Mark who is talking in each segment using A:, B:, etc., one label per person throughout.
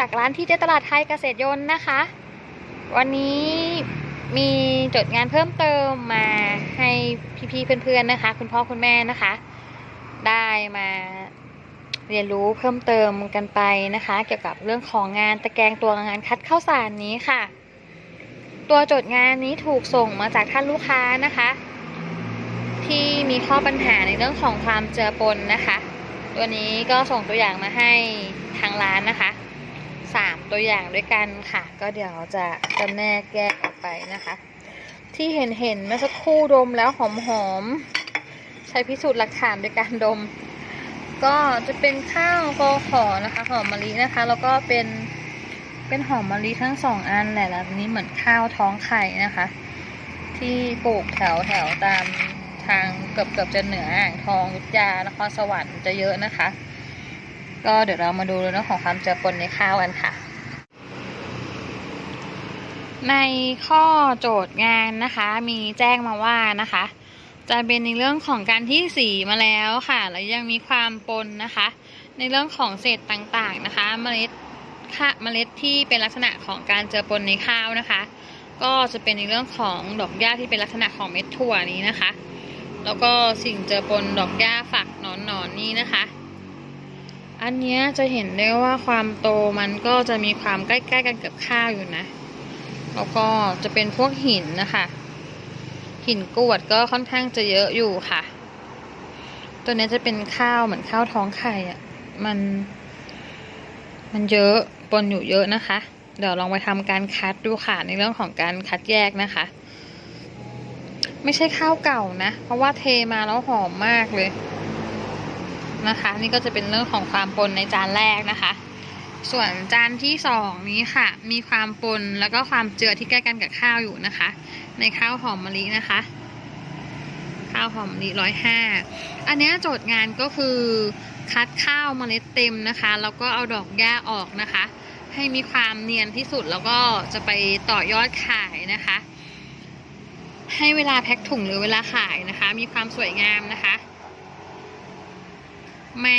A: จากร้านที่เจตลาดไทยเกษตรยนต์นะคะ วันนี้มีจดงานเพิ่มเติมมาให้พี่ๆเพื่อนๆนะคะ คุณพ่อคุณแม่นะคะ ได้มาเรียนรู้เพิ่มเติมกันไปนะคะ เกี่ยวกับเรื่องของงานตะแกรงตัวงานคัดข้าวสารนี้ค่ะ ตัวจดงานนี้ถูกส่งมาจากท่านลูกค้านะคะ ที่มีข้อปัญหาในเรื่องของความเจือปนนะคะ ตัวนี้ก็ส่งตัวอย่างมาให้ทางร้านนะคะ สามตัวอย่างด้วยกันค่ะ ก็เดี๋ยวจะจำแนกแยกออกไปนะคะ ที่เห็นเห็นเมื่อสักครู่ดมแล้วหอมหอมใช้พิสูจน์หลักฐานด้วยการดม ก็จะเป็นข้าวกอขอนะคะหอมมะลินะคะ แล้วก็เป็นเป็นหอมมะลิทั้งสองอันแหละแล้วนี้เหมือนข้าวท้องไข่นะคะ ที่ปลูกแถวแถวตามทางเกือบเกือบจะเหนืออ่างทองยุทธยานครสวรรค์จะเยอะนะคะ ก็เดี๋ยวเรามาดูเรื่องของความเจือปนในข้าวกันค่ะ ในข้อโจทย์งานนะคะ มีแจ้งมาว่านะคะ จะเป็นในเรื่องของการที่สีมาแล้วค่ะ แล้วยังมีความปนนะคะ ในเรื่องของเศษต่างๆนะคะ เมล็ดค่ะเมล็ดที่เป็นลักษณะของการเจือปนในข้าวนะคะ ก็จะเป็นในเรื่องของดอกหญ้าที่เป็นลักษณะของเม็ดถั่วนี้นะคะ แล้วก็สิ่งเจือปนดอกหญ้าฝักหนอนๆนนี้นะคะ อันเนี้ยจะเห็นได้ว่าความโตมันก็จะมีความใกล้ๆกันกับข้าวอยู่นะ แล้วก็จะเป็นพวกหินนะคะ หินกวดก็ค่อนข้างจะเยอะอยู่ค่ะ ตัวนี้จะเป็นข้าวเหมือนข้าวท้องไข่อะ่ะ มัน มันเยอะปนอยู่เยอะนะคะ เดี๋ยวลองไปทำการคัดดูค่ะในเรื่องของการคัดแยกนะคะ ไม่ใช่ข้าวเก่านะ เพราะว่าเทมาแล้วหอมมากเลย นะคะ นี่ก็จะเป็นเรื่องของความปนในจานแรกนะคะ ส่วนจานที่สองนี้ค่ะ มีความปนแล้วก็ความเจือที่ใกล้กันกับข้าวอยู่นะคะ ในข้าวหอมมะลินะคะ ข้าวหอมมะลิร้อยห้าอันนี้โจทย์งานก็คือคัดข้าวเมล็ดเต็มนะคะ แล้วก็เอาดอกหญ้าออกนะคะ ให้มีความเนียนที่สุดแล้วก็จะไปต่อยอดขายนะคะ ให้เวลาแพ็คถุงหรือเวลาขายนะคะ มีความสวยงามนะคะ ไม่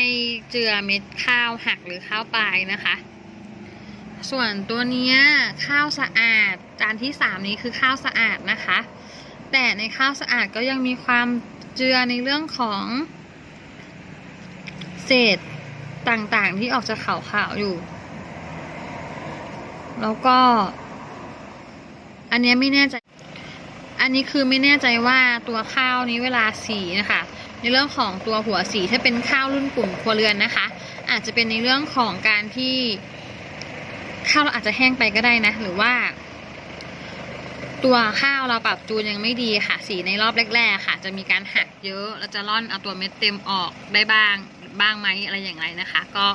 A: เจือเม็ดข้าวหักหรือข้าวปลายนะคะ ส่วนตัวเนี้ยข้าวสะอาดจานที่สามนี้คือข้าวสะอาดนะคะ แต่ในข้าวสะอาดก็ยังมีความเจือในเรื่องของเศษต่างๆที่ออกจะขาวๆอยู่ แล้วก็ อันเนี้ยไม่แน่ใจ อันนี้คือไม่แน่ใจว่าตัวข้าวนี้เวลาสีนะคะ ในเรื่องของตัวหัวสีถ้าเป็นข้าวรุ่นกลุ่มครัวเรือนนะคะ อาจจะเป็นในเรื่องของการที่ข้าวเราอาจจะแห้งไปก็ได้นะ หรือว่า ตัวข้าวเราปรับจูนยังไม่ดีค่ะ สีในรอบแรกๆค่ะ จะมีการหักเยอะแล้วจะร่อนเอาตัวเม็ดเต็มออกได้บ้างบ้างไหมอะไรอย่างไรนะคะ ก็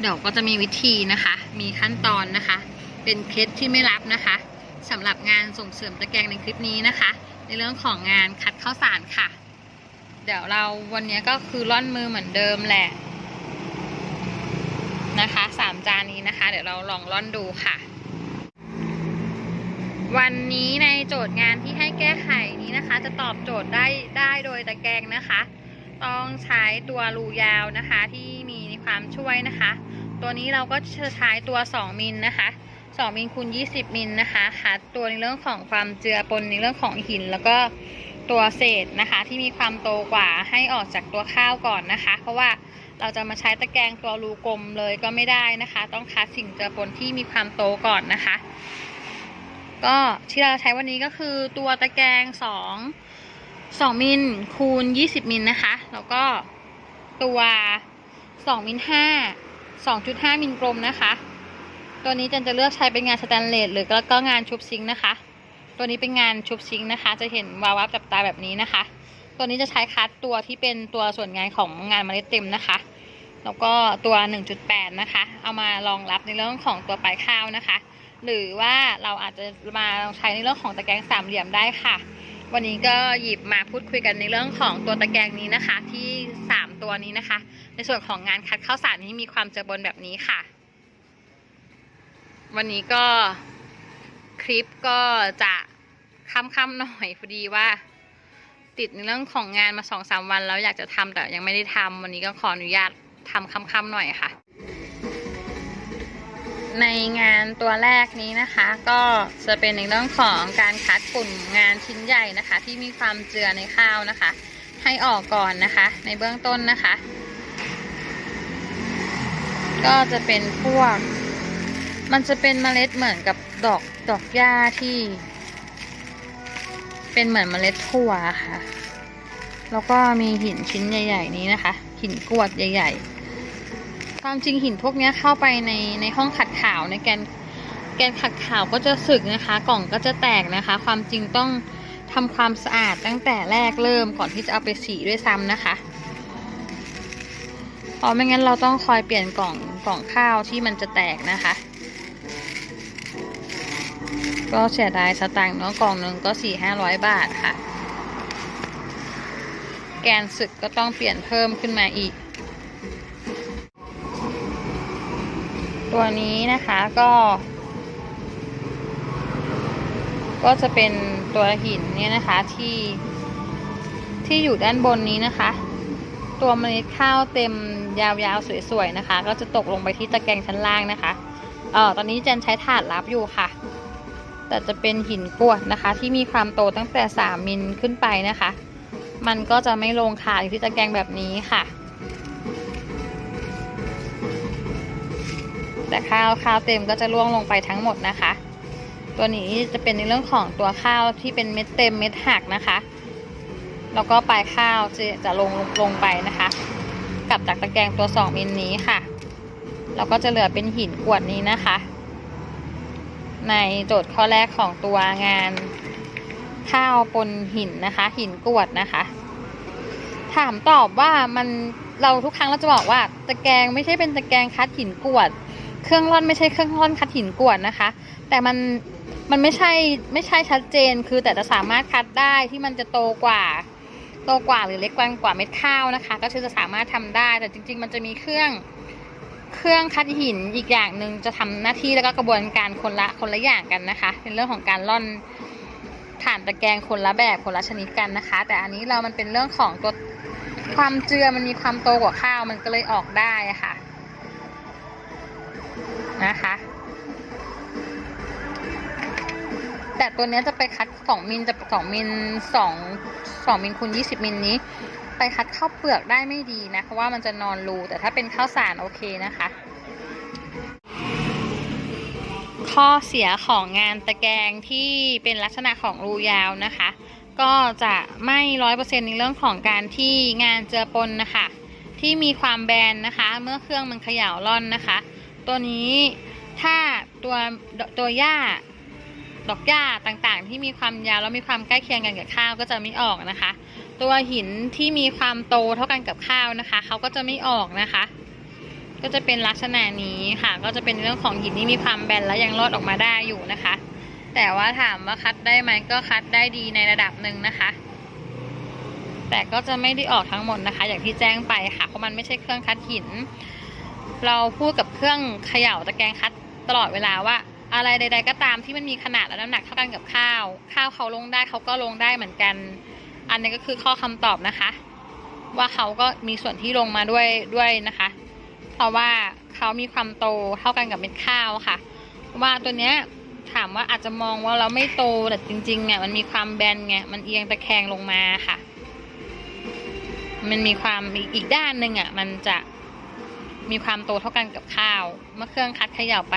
A: เดี๋ยวก็จะมีวิธีนะคะ มีขั้นตอนนะคะ เป็นเคสที่ไม่รับนะคะสำหรับงานส่งเสริมตะแกรงในคลิปนี้นะคะ ในเรื่องของงานคัดข้าวสารค่ะ เดี๋ยวเราวันนี้ก็คือร่อนมือเหมือนเดิมแหละนะคะสามจานนี้นะคะ เดี๋ยวเราลองร่อนดูค่ะ วันนี้ในโจทย์งานที่ให้แก้ไขนี้นะคะ จะตอบโจทย์ได้ได้โดยตะแกรงนะคะ ต้องใช้ตัวรูยาวนะคะที่มีความช่วยนะคะ ตัวนี้เราก็จะใช้ตัว 2 มิลนะคะ2มิลคูณ20มิลนะคะคัดตัวในเรื่องของความเจือปนในเรื่องของหินแล้วก็ ตัวเศษนะคะ ที่มีความโตกว่าให้ออกจากตัวข้าวก่อนนะคะ เพราะว่าเราจะมาใช้ตะแกรงตัวรูกลมเลยก็ไม่ได้นะคะ ต้องคัดสิ่งเจือปนที่มีความโตก่อนนะคะ ก็ที่เราใช้วันนี้ก็คือตัวตะแกรง2 2มิลคูณ20มิลนะคะ แล้วก็ตัว2มิล5 2.5มิลกลมนะคะ ตัวนี้จันจะเลือกใช้เป็นงานสแตนเลสหรือแล้วก็งานชุบซิงค์นะคะ ตัวนี้เป็นงานชุบซิงนะคะ จะเห็นวาวับจับตาแบบนี้นะคะ ตัวนี้จะใช้คัดตัวที่เป็นตัวส่วนงานของงานเมล็ดเต็มนะคะ แล้วก็ตัว 1.8 นะคะ เอามารองรับในเรื่องของตัวปลายข้าวนะคะ หรือว่าเราอาจจะมาใช้ในเรื่องของตะแกรงสามเหลี่ยมได้ค่ะ วันนี้ก็หยิบมาพูดคุยกันในเรื่องของตัวตะแกรงนี้นะคะ ที่ 3 ตัวนี้นะคะ ในส่วนของงานคัดข้าวสารนี้มีความเจอบนแบบนี้ค่ะ วันนี้ก็ คลิปก็จะค่ำๆหน่อยพอดีว่า ติดในเรื่องของงานมาสองสามวันแล้วอยากจะทำแต่ยังไม่ได้ทำวันนี้ก็ขออนุญาตทำค่ำๆหน่อยค่ะ ในงานตัวแรกนี้นะคะ ก็จะเป็นในเรื่องของการคัดฝุ่นงานชิ้นใหญ่นะคะ ที่มีความเจือในข้าวนะคะ ให้ออกก่อนนะคะ ในเบื้องต้นนะคะ ก็จะเป็นพวก มันจะเป็นเมล็ดเหมือนกับดอกดอกหญ้าที่ เป็นเหมือนเมล็ดถั่วค่ะ แล้วก็มีหินชิ้นใหญ่ ๆ นี้นะคะ หินกรวดใหญ่ ๆ ความจริงหินพวกนี้เข้าไปในในห้องขัดขาวในแกนแกนขัดขาวก็จะสึกนะคะ กล่องก็จะแตกนะคะ ความจริงต้องทำความสะอาดตั้งแต่แรกเริ่มก่อนที่จะเอาไปสีด้วยซ้ำนะคะเพราะไม่งั้นเราต้องคอยเปลี่ยนกล่องกล่องข้าวที่มันจะแตกนะคะ ก็เสียดายสตังค์เนาะกล่องหนึ่งก็สี่ห้าร้อยบาทค่ะ แกนสึกก็ต้องเปลี่ยนเพิ่มขึ้นมาอีก ตัวนี้นะคะก็ ก็จะเป็นตัวหินเนี่ยนะคะที่ที่อยู่ด้านบนนี้นะคะ ตัวเมล็ดข้าวเต็มยาวๆสวยๆนะคะ ก็จะตกลงไปที่ตะแกรงชั้นล่างนะคะเออตอนนี้เจนใช้ถาดรับอยู่ค่ะ แต่จะเป็นหินกวดนะคะ ที่มีความโตตั้งแต่ 3 มิลขึ้นไปนะคะ มันก็จะไม่ลงขาที่ตะแกรงแบบนี้ค่ะ แต่ข้าวข้าวเต็มก็จะล่วงลงไปทั้งหมดนะคะ ตัวนี้จะเป็นในเรื่องของตัวข้าวที่เป็นเม็ดเต็มเม็ดหักนะคะ แล้วก็ปลายข้าวจะจะลงลงไปนะคะกับจากตะแกรงตัว 2 มิลนี้ค่ะแล้วก็จะเหลือเป็นหินกวดนี้นะคะ ในโจทย์ข้อแรกของตัวงานข้าวปนหินนะคะ หินกรวดนะคะ ถามตอบว่ามันเราทุกครั้งเราจะบอกว่าตะแกรงไม่ใช่เป็นตะแกรงคัดหินกรวด เครื่องร่อนไม่ใช่เครื่องร่อนคัดหินกรวดนะคะ แต่มันมันไม่ใช่ไม่ใช่ชัดเจน คือแต่จะสามารถคัดได้ที่มันจะโตกว่าโตกว่าหรือเล็กกว่ากว่าเม็ดข้าวนะคะ ก็คือจะสามารถทำได้แต่จริง ๆ มันจะมีเครื่อง เครื่องคัดหินอีกอย่างหนึ่งจะทำหน้าที่แล้วก็กระบวนการคนละคนละอย่างกันนะคะในเรื่องของการร่อนฐานตะแกรงคนละแบบคนละชนิดกันนะคะ แต่อันนี้เรามันเป็นเรื่องของตัวความเจือมันมีความโตกว่าข้าวมันก็เลยออกได้ค่ะนะคะ แต่ตัวเนี้ยจะไปคัดสองมิลจะสองมิลสองสองมิลคูณยี่สิบมิลนี้ ไปคัดข้าวเปลือกได้ไม่ดีนะ เพราะว่ามันจะนอนรู แต่ถ้าเป็นข้าวสารโอเคนะคะ ข้อเสียของงานตะแกรงที่เป็นลักษณะของรูยาวนะคะ ก็จะไม่ร้อยเปอร์เซ็นในเรื่องของการที่งานเจือปนนะคะ ที่มีความแบนนะคะ เมื่อเครื่องมันเขย่าร่อนนะคะ ตัวนี้ถ้าตัวตัวหญ้าดอกหญ้าต่างๆ ที่มีความยาวแล้วมีความใกล้เคียงกันกับข้าวก็จะไม่ออกนะคะ ตัวหินที่มีความโตเท่ากันกับข้าวนะคะ เขาก็จะไม่ออกนะคะ ก็จะเป็นลักษณะนี้ค่ะ ก็จะเป็นเรื่องของหินที่มีความแบนและยังรอดออกมาได้อยู่นะคะ แต่ว่าถามว่าคัดได้ไหมก็คัดได้ดีในระดับหนึ่งนะคะ แต่ก็จะไม่ได้ออกทั้งหมดนะคะ อย่างที่แจ้งไปค่ะ เพราะมันไม่ใช่เครื่องคัดหิน เราพูดกับเครื่องเขย่าตะแกรงคัดตลอดเวลาว่าอะไรใด ๆ ก็ตามที่มันมีขนาดและน้ำหนักเท่ากันกับข้าว ข้าวเขาลงได้เขาก็ลงได้เหมือนกัน อันนี้ก็คือข้อคำตอบนะคะ ว่าเขาก็มีส่วนที่ลงมาด้วยด้วยนะคะ เพราะว่าเขามีความโตเท่ากันกับเม็ดข้าวค่ะ ว่าตัวเนี้ยถามว่าอาจจะมองว่าเราไม่โตแต่จริงๆเนี่ยมันมีความแบนไงมันเอียงตะแคงลงมาค่ะ มันมีความอีกด้านหนึ่งอะมันจะมีความโตเท่ากันกับข้าว เมื่อเครื่องคัดเขย่าไป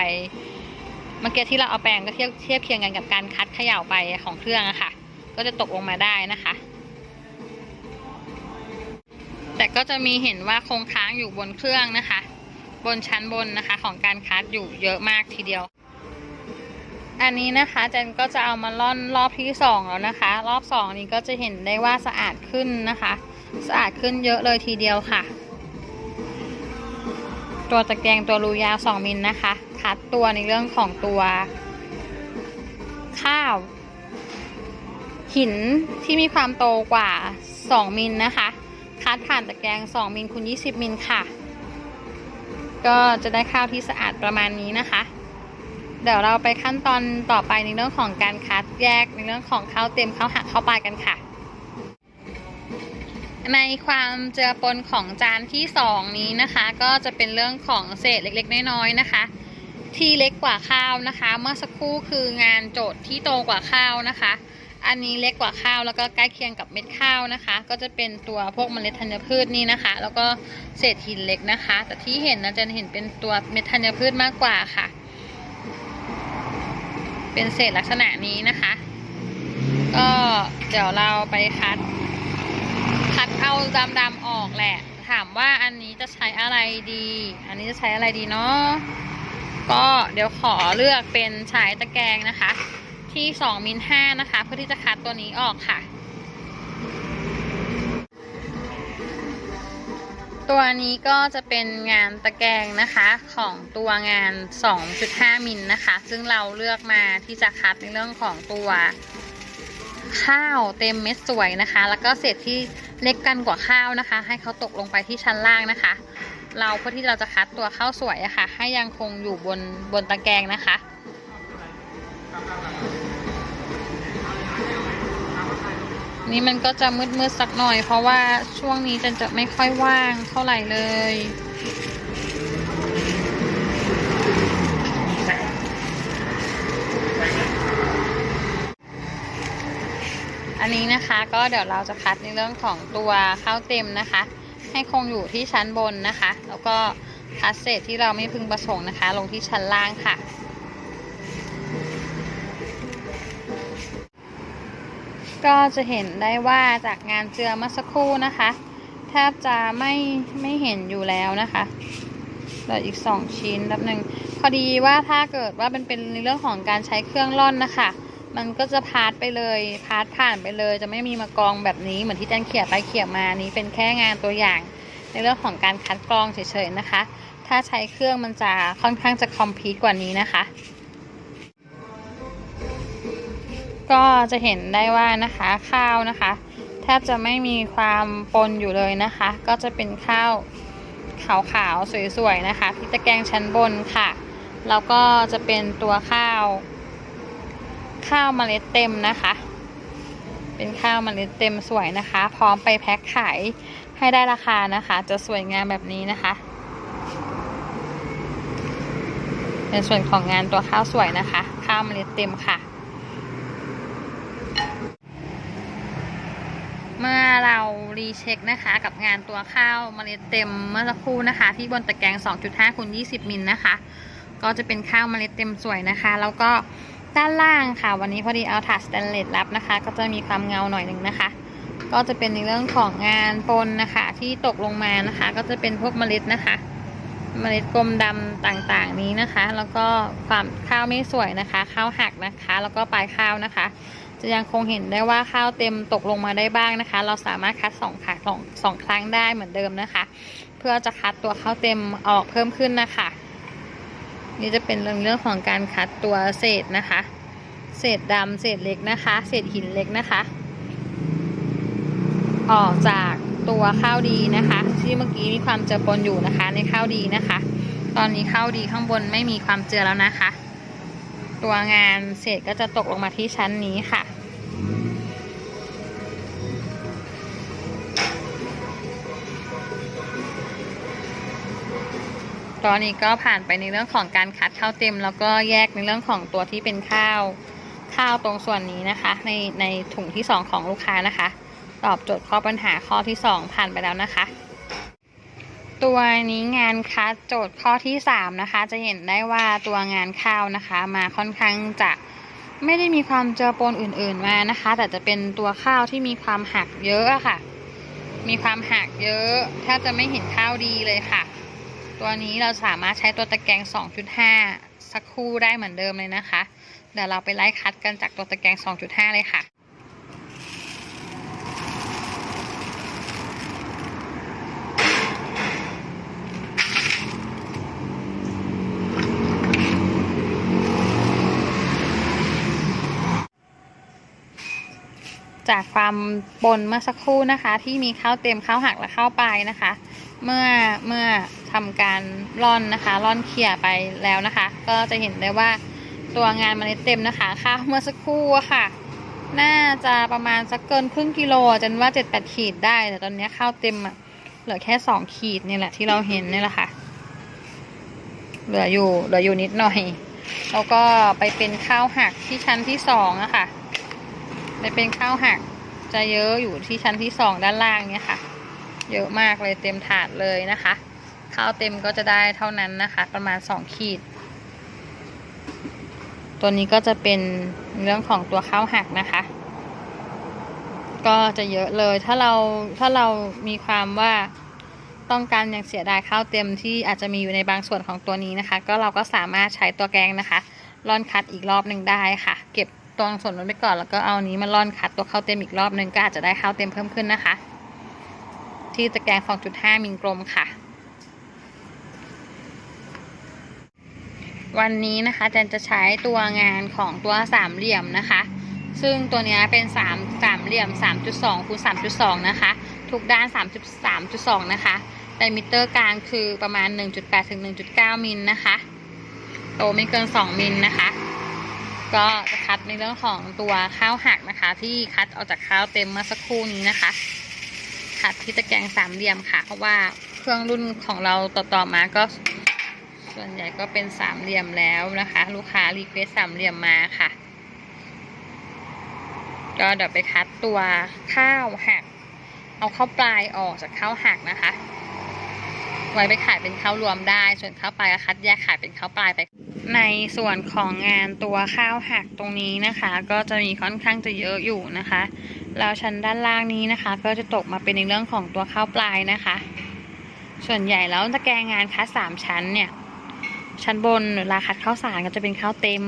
A: เมื่อกี้ที่เราเอาแปรงก็เทียบเทียบเคียงกันกับการคัดเขย่าไปของเครื่องอะค่ะ ก็จะตกลงมาได้นะคะ แต่ก็จะมีเห็นว่าคงค้างอยู่บนเครื่องนะคะ บนชั้นบนนะคะของการคัดอยู่เยอะมากทีเดียว อันนี้นะคะเจนก็จะเอามาล่อนรอบที่สองแล้วนะคะ รอบสองนี้ก็จะเห็นได้ว่าสะอาดขึ้นนะคะ สะอาดขึ้นเยอะเลยทีเดียวค่ะ ตัวตะแกรงตัวรูยาว 2มิลนะคะ คัดตัวในเรื่องของตัวข้าวหินที่มีความโตกว่า 2มิลนะคะ คัดผ่านตะแกรง2มิลคูณ20มิลค่ะ ก็จะได้ข้าวที่สะอาดประมาณนี้นะคะ เดี๋ยวเราไปขั้นตอนต่อไปในเรื่องของการคัดแยกในเรื่องของข้าวเต็มข้าวหักข้าวปลายกันค่ะ ในความเจือปนของจานที่สองนี้นะคะ ก็จะเป็นเรื่องของเศษเล็กๆ น้อยๆนะคะ ที่เล็กกว่าข้าวนะคะ เมื่อสักครู่คืองานโจทย์ที่โตกว่าข้าวนะคะ อันนี้เล็กกว่าข้าวแล้วก็ใกล้เคียงกับเม็ดข้าวนะคะ ก็จะเป็นตัวพวกเมล็ดธัญพืชนี่นะคะ แล้วก็เศษหินเล็กนะคะ แต่ที่เห็นนะจะเห็นเป็นตัวเม็ดธัญพืชมากกว่าค่ะ เป็นเศษลักษณะนี้นะคะ ก็เดี๋ยวเราไปคัด คัดเอาดำๆออกแหละ ถามว่าอันนี้จะใช้อะไรดี อันนี้จะใช้อะไรดีเนาะก็เดี๋ยวขอเลือกเป็นฉายตะแกรงนะคะ ที่2มิล5นะคะ เพื่อที่จะคัดตัวนี้ออกค่ะ ตัวนี้ก็จะเป็นงานตะแกรงนะคะของตัวงาน 2.5 มิลนะคะ ซึ่งเราเลือกมาที่จะคัดในเรื่องของตัวข้าวเต็มเม็ดสวยนะคะ แล้วก็เศษที่เล็กกันกว่าข้าวนะคะ ให้เขาตกลงไปที่ชั้นล่างนะคะ เราเพื่อที่เราจะคัดตัวข้าวสวยอะค่ะ ให้ยังคงอยู่บนบนตะแกรงนะคะ นี่มันก็จะมืดๆสักหน่อย เพราะว่าช่วงนี้จะจะไม่ค่อยว่างเท่าไหร่เลยอันนี้นะคะก็เดี๋ยวเราจะคัดในเรื่องของตัวข้าวเต็มนะคะ ให้คงอยู่ที่ชั้นบนนะคะ แล้วก็คัดเศษที่เราไม่พึงประสงค์นะคะ ลงที่ชั้นล่างค่ะ ก็จะเห็นได้ว่าจากงานเจือเมื่อสักครู่นะคะแทบจะไม่ไม่เห็นอยู่แล้วนะคะเหลืออีกสองชิ้นแป๊บหนึ่งพอดีว่าถ้าเกิดว่าเป็นเป็นในเรื่องของการใช้เครื่องร่อนนะคะ มันก็จะพาดไปเลยพาดผ่านไปเลย จะไม่มีมากองแบบนี้เหมือนที่แจนเขี่ยไปเขี่ยมานี้เป็นแค่งานตัวอย่าง ในเรื่องของการคัดกรองเฉยๆนะคะ ถ้าใช้เครื่องมันจะค่อนข้างจะคอมพลีทกว่านี้นะคะ ก็จะเห็นได้ว่านะคะข้าวนะคะแทบจะไม่มีความปนอยู่เลยนะคะ ก็จะเป็นข้าวขาวๆสวยๆนะคะที่ตะแกรงชั้นบนค่ะแล้วก็จะเป็นตัวข้าว ข้าวเมล็ดเต็มนะคะ เป็นข้าวเมล็ดเต็มสวยนะคะ พร้อมไปแพ็คขายให้ได้ราคานะคะ จะสวยงามแบบนี้นะคะเป็นส่วนของงานตัวข้าวสวยนะคะ ข้าวเมล็ดเต็มค่ะ เมื่อเรารีเช็คนะคะกับงานตัวข้าวเมล็ดเต็มเมื่อสักครู่นะคะ ที่บนตะแกรง2.5คูณ20 มิลนะคะ ก็จะเป็นข้าวเมล็ดเต็มสวยนะคะ แล้วก็ด้านล่างค่ะ วันนี้พอดีเอาถาดสแตนเลสรับนะคะ ก็จะมีความเงาหน่อยหนึ่งนะคะ ก็จะเป็นในเรื่องของงานปนนะคะ ที่ตกลงมานะคะ ก็จะเป็นพวกเมล็ดนะคะ เมล็ดกลมดำต่างๆนี้นะคะ แล้วก็ความข้าวไม่สวยนะคะ ข้าวหักนะคะ แล้วก็ปลายข้าวนะคะ จะยังคงเห็นได้ว่าข้าวเต็มตกลงมาได้บ้างนะคะ เราสามารถคัดสองขาสองสองครั้งได้เหมือนเดิมนะคะ เพื่อจะคัดตัวข้าวเต็มออกเพิ่มขึ้นนะคะ นี่จะเป็นเรื่องเรื่องของการคัดตัวเศษนะคะ เศษดำเศษเล็กนะคะ เศษหินเล็กนะคะ ออกจากตัวข้าวดีนะคะ ที่เมื่อกี้มีความเจือปนอยู่นะคะในข้าวดีนะคะ ตอนนี้ข้าวดีข้างบนไม่มีความเจือแล้วนะคะ ตัวงานเศษก็จะตกลงมาที่ชั้นนี้ค่ะ ตอนนี้ก็ผ่านไปในเรื่องของการคัดข้าวเต็ม แล้วก็แยกในเรื่องของตัวที่เป็นข้าวข้าวตรงส่วนนี้นะคะ ในในถุงที่ 2 ของลูกค้านะคะ ตอบโจทย์ข้อปัญหาข้อที่ 2 ผ่านไปแล้วนะคะ ตัวนี้งานคัดโจทย์ข้อที่ 3 นะคะ จะเห็นได้ว่าตัวงานข้าวนะคะ มาค่อนข้างจะไม่ได้มีความเจอปนอื่นๆมานะคะ แต่จะเป็นตัวข้าวที่มีความหักเยอะค่ะ มีความหักเยอะแทบจะไม่เห็นข้าวดีเลยค่ะ ตัวนี้เราสามารถใช้ตัวตะแกรง 2.5 สักคู่ได้เหมือนเดิมเลยนะคะเดี๋ยวเราไปไล่คัดกันจากตัวตะแกรง 2.5 เลยค่ะ จากความปนเมื่อสักครู่นะคะ ที่มีข้าวเต็มข้าวหักและข้าวปลายนะคะ เมื่อเมื่อทำการร่อนนะคะร่อนเขี่ยไปแล้วนะคะ ก็จะเห็นได้ว่าตัวงานมล็ดเต็มนะคะข้าวเมื่อสักครู่ค่ะ น่าจะประมาณสักเกินครึ่งกิโลจนว่าเจ็ดแปดขีดได้ แต่ตอนนี้ข้าวเต็มอะเหลือแค่สองขีดนี่แหละที่เราเห็นนี่แหละค่ะ เหลืออยู่เหลืออยู่นิดหน่อย แล้วก็ไปเป็นข้าวหักที่ชั้นที่สองอะค่ะ ไปเป็นข้าวหักจะเยอะอยู่ที่ชั้นที่สองด้านล่างเนี่ยค่ะ เยอะมากเลยเต็มถาดเลยนะคะ ข้าวเต็มก็จะได้เท่านั้นนะคะ ประมาณสองขีด ตัวนี้ก็จะเป็นเรื่องของตัวข้าวหักนะคะ ก็จะเยอะเลยถ้าเราถ้าเรามีความว่าต้องการอย่างเสียดายข้าวเต็มที่อาจจะมีอยู่ในบางส่วนของตัวนี้นะคะ ก็เราก็สามารถใช้ตัวแกงนะคะร่อนคัดอีกรอบหนึ่งได้ค่ะ เก็บ ตัวส่วนนั้นไปก่อนแล้วก็เอานี้มาร่อนคัดตัวข้าวเต็มอีกรอบนึงก็อาจจะได้ข้าวเต็มเพิ่มขึ้นนะคะ ที่ตะแกรง 2.5 มิลกลมค่ะ วันนี้นะคะแจนจะใช้ตัวงานของตัวสามเหลี่ยมนะคะ ซึ่งตัวนี้เป็น3สามเหลี่ยม 3.2คูณ3.2 นะคะ ทุกด้าน 3.3.2 นะคะไดมิเตอร์กลางคือประมาณ 1.8ถึง1.9 มิลนะคะ โตไม่เกิน 2 มิลนะคะ ก็จะคัดในเรื่องของตัวข้าวหักนะคะ ที่คัดออกจากข้าวเต็มเมื่อสักครู่นี้นะคะ คัดที่ตะแกรงสามเหลี่ยมค่ะ เพราะว่าเครื่องรุ่นของเราต่อๆมาก็ ส่วนใหญ่ก็เป็นสามเหลี่ยมแล้วนะคะ ลูกค้ารีเควสสามเหลี่ยมมาค่ะ ก็เดี๋ยวไปคัดตัวข้าวหัก เอาข้าปลายออกจากข้าวหักนะคะ ไว้ไปขายเป็นข้าวรวมได้ ส่วนข้าวปลายก็คัดแยกขายเป็นข้าวปลายไป ในส่วนของงานตัวข้าวหักตรงนี้นะคะ ก็จะมีค่อนข้างจะเยอะอยู่นะคะ แล้วชั้นด้านล่างนี้นะคะ ก็จะตกมาเป็นในเรื่องของตัวข้าวปลายนะคะ ส่วนใหญ่แล้วตะแกรงงานคัดสามชั้นเนี่ย ชั้นบนเวลาคัดข้าวสารก็จะเป็นข้าวเต็ม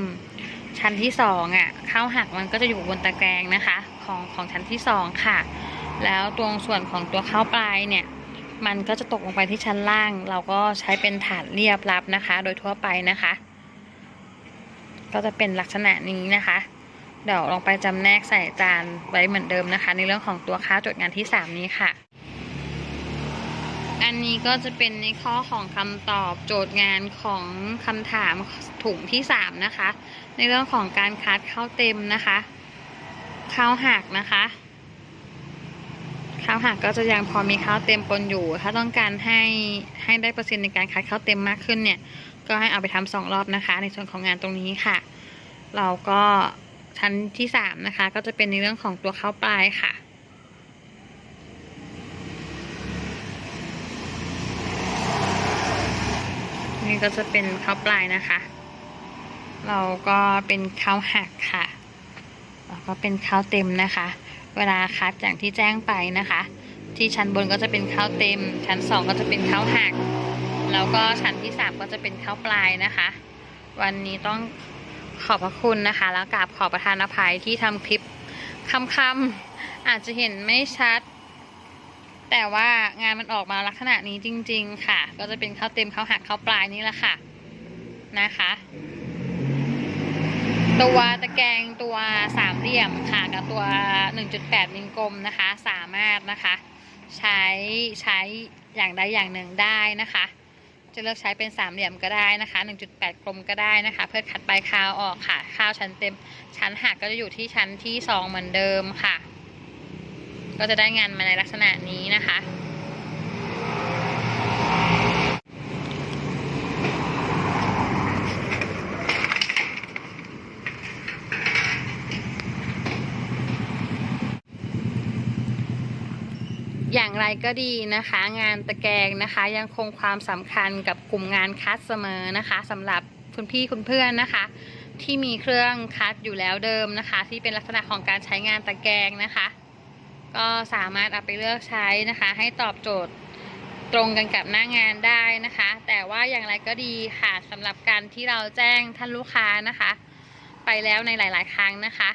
A: ชั้นที่สองอะข้าวหักมันก็จะอยู่บนตะแกรงนะคะ ของของชั้นที่สองค่ะ แล้วตรงส่วนของตัวข้าวปลายเนี่ย มันก็จะตกลงไปที่ชั้นล่าง เราก็ใช้เป็นถาดเรียบรับนะคะ โดยทั่วไปนะคะ ก็จะเป็นลักษณะนี้นะคะ เดี๋ยวลองไปจำแนกใส่จานไว้เหมือนเดิมนะคะ ในเรื่องของตัวข้าจดงานที่สามนี้ค่ะ อันนี้ก็จะเป็นในข้อของคำตอบโจทย์งานของคำถามถุงที่สามนะคะ ในเรื่องของการคัดข้าวเต็มนะคะข้าวหักนะคะ ข้าวหักก็จะยังพอมีข้าวเต็มปนอยู่ ถ้าต้องการให้ให้ได้เปอร์เซ็นต์ในการคัดข้าวเต็มมากขึ้นเนี่ย ก็ให้เอาไปทำสองรอบนะคะ ในส่วนของงานตรงนี้ค่ะ เราก็ชั้นที่สามนะคะ ก็จะเป็นในเรื่องของตัวข้าวปลายค่ะนี่ก็จะเป็นข้าวปลายนะคะ เราก็เป็นข้าวหักค่ะ แล้วก็เป็นข้าวเต็มนะคะ เวลาคัดอย่างที่แจ้งไปนะคะ ที่ชั้นบนก็จะเป็นข้าวเต็ม ชั้นสองก็จะเป็นข้าวหัก แล้วก็ชั้นที่สามก็จะเป็นข้าวปลายนะคะ วันนี้ต้องขอบพระคุณนะคะ แล้วกราบขอประทานอภัยที่ทำคลิปคำๆอาจจะเห็นไม่ชัด แต่ว่างานมันออกมาลักษณะนี้จริง ๆ ค่ะ ก็จะเป็นข้าวเต็มข้าวหักข้าวปลายนี่แหละค่ะนะคะ ตัวตะแกรงตัวสามเหลี่ยมค่ะกับตัว 1.8มิลกลมนะคะ สามารถนะคะ ใช้ใช้อย่างใดอย่างหนึ่งได้นะคะ จะเลือกใช้เป็นสามเหลี่ยมก็ได้นะคะ 1.8 กลมก็ได้นะคะ เพื่อคัดปลายข้าวออกค่ะข้าวชั้นเต็มชั้นหักก็จะอยู่ที่ชั้นที่สองเหมือนเดิมค่ะ ก็จะได้งานมาในลักษณะนี้นะคะ อย่างไรก็ดีนะคะ งานตะแกรงนะคะ ยังคงความสำคัญกับกลุ่มงานคัดเสมอนะคะสำหรับคุณพี่คุณเพื่อนนะคะ ที่มีเครื่องคัดอยู่แล้วเดิมนะคะ ที่เป็นลักษณะของการใช้งานตะแกรงนะคะ ก็สามารถเอาไปเลือกใช้นะคะ ให้ตอบโจทย์ตรงกันกับหน้างานได้นะคะ แต่ว่าอย่างไรก็ดีค่ะสำหรับการที่เราแจ้งท่านลูกค้านะคะ ไปแล้วในหลาย ๆ ครั้งนะคะ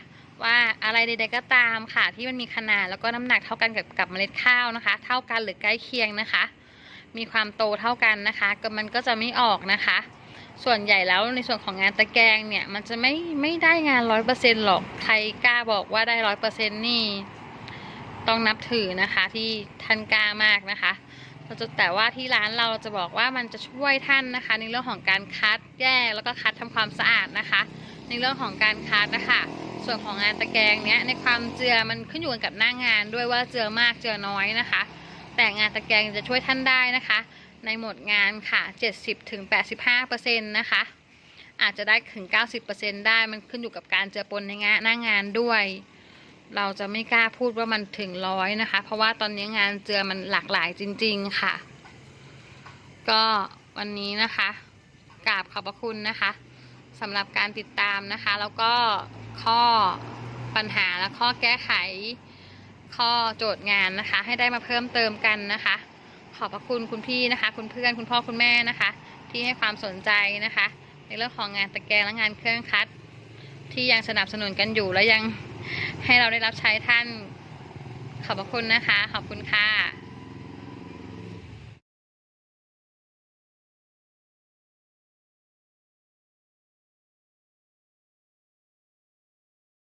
A: ว่าอะไรใดๆก็ตามค่ะ ที่มันมีขนาดแล้วก็น้ำหนักเท่ากันกับกับเมล็ดข้าวนะคะ เท่ากันหรือใกล้เคียงนะคะ มีความโตเท่ากันนะคะ ก็มันก็จะไม่ออกนะคะ ส่วนใหญ่แล้วในส่วนของงานตะแกรงเนี่ย มันจะไม่ไม่ได้งานร้อยเปอร์เซ็นหรอกใครกล้าบอกว่าได้ร้อยเปอร์เซ็นนี่ ต้องนับถือนะคะที่ท่านกล้ามากนะคะเราจะแต่ว่าที่ร้านเราจะบอกว่ามันจะช่วยท่านนะคะ ในเรื่องของการคัดแยกแล้วก็คัดทำความสะอาดนะคะ ในเรื่องของการคัดนะคะ ส่วนของงานตะแกรงเนี้ยในความเจือมันขึ้นอยู่กับหน้างงานด้วยว่าเจือมากเจือน้อยนะคะ แต่งานตะแกรงจะช่วยท่านได้นะคะ ในหมดงานค่ะ 70ถึง85%นะคะ อาจจะได้ถึง 90%ได้มันขึ้นอยู่กับการเจือปนในงานหน้างานด้วย เราจะไม่กล้าพูดว่ามันถึงร้อยนะคะ เพราะว่าตอนนี้งานเจือมันหลากหลายจริง ๆค่ะ ก็วันนี้นะคะกราบขอบพระคุณนะคะ สำหรับการติดตามนะคะ แล้วก็ข้อปัญหาและข้อแก้ไข ข้อโจทย์งานนะคะ ให้ได้มาเพิ่มเติมกันนะคะ ขอบพระคุณคุณพี่นะคะ คุณเพื่อนคุณพ่อคุณแม่นะคะ ที่ให้ความสนใจนะคะ ในเรื่องของงานตะแกรงและงานเครื่องคัด ที่ยังสนับสนุนกันอยู่และยังให้เราได้รับใช้ท่าน ขอบพระคุณนะคะ ขอบคุณค่ะ